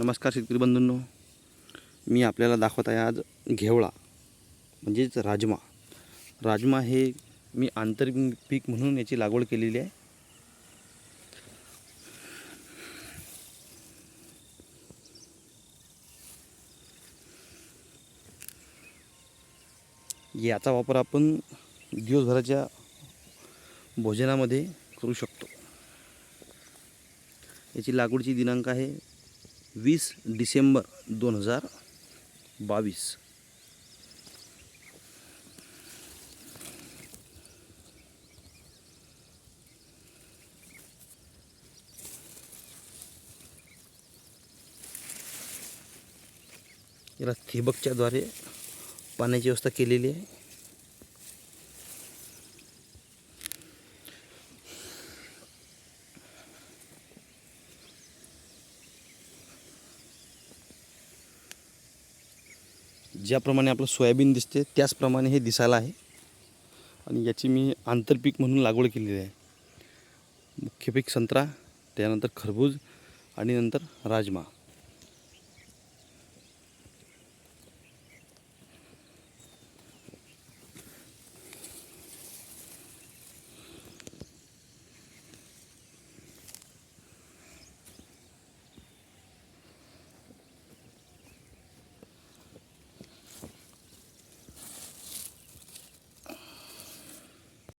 नमस्कार शेतकरी बंधूंनो. मी आपल्याला दाखवत आहे आज घेवळा म्हणजेच राजमा. राजमा हे मी आंतरिक पीक म्हणून याची लागवड केलेली आहे. याचा वापर आपण दिवसभराच्या भोजनामध्ये करू शकतो. याची लागवडीची दिनांक आहे वीस डिसेंबर दोन हजार बावीस. याला थिबकच्याद्वारे पाण्याची व्यवस्था केलेली आहे. ज्याप्रमाणे आपलं सोयाबीन दिसते त्याचप्रमाणे हे दिसायला आहे. आणि याची मी आंतरपीक म्हणून लागवड केलेली आहे. मुख्य पीक संत्रा त्यानंतर खरबूज आणि नंतर राजमा.